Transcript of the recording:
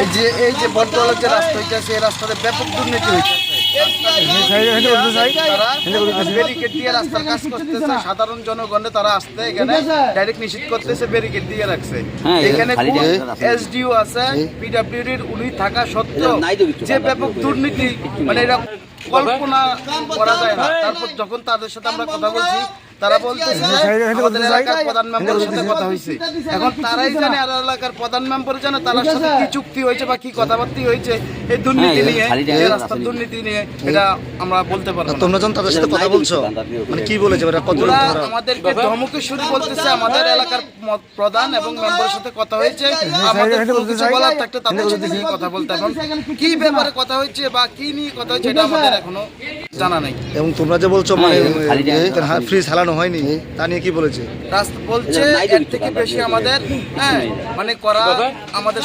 এই যে এই যে বটতলার যে রাস্তা হইতেছে এই রাস্তাতে ব্যাপক দুর্নীতি হইতেছে। করতেছে সাধারণ জনগণে তারা আসতে এখানে ডাইরেক্ট নিষিদ্ধ করতেছে ব্যারিকেড দিয়ে রাখছে। হ্যাঁ, এখানে। এসডিও আছে পিডব্লিউডির উনি থাকা সত্ত্বেও যে ব্যাপক দুর্নীতি মানে এটা কল্পনা করা যায় না। তারপর যখন তাদের সাথে আমরা কথা বলছি তারা বলতেছে আমাদের এলাকার প্রধান মেম্বারের সাথে কথা হয়েছে। এখন তারাই জানে আর এলাকার প্রধান মেম্বার জানে তার সাথে কি চুক্তি হয়েছে বা কি কথাবার্তা হয়েছে এই দুর্নীতি হ্যাঁ, নিয়ে এই রাস্তার দুর্নীতি নিয়ে এটা আমরা বলতে পারব তোমরা যখন তাদের সাথে কথা বলছো মানে কি বলেছে ওরা? কত আমাদেরকে ধমকেশ্বরী বলতেছে আমাদের এলাকার প্রধান এবং মেম্বারের সাথে কথা হয়েছে। আমাদের কিছু বলার থাকলে তাদের সাথে গিয়ে কথা বলতে এখন কি ব্যাপারে কথা হয়েছে বা কি নিয়ে কথা হয়েছে এটা আমাদের এখনও জানা নাই। এবং তোমরা যে বলছো মানে হ্যাঁ, জায়গা। ফ্রিজ হালানো হয়নি তা নিয়ে কি বলেছে? রাস্তা বলছে এর থেকে বেশি আমাদের হ্যাঁ মানে করা আমাদের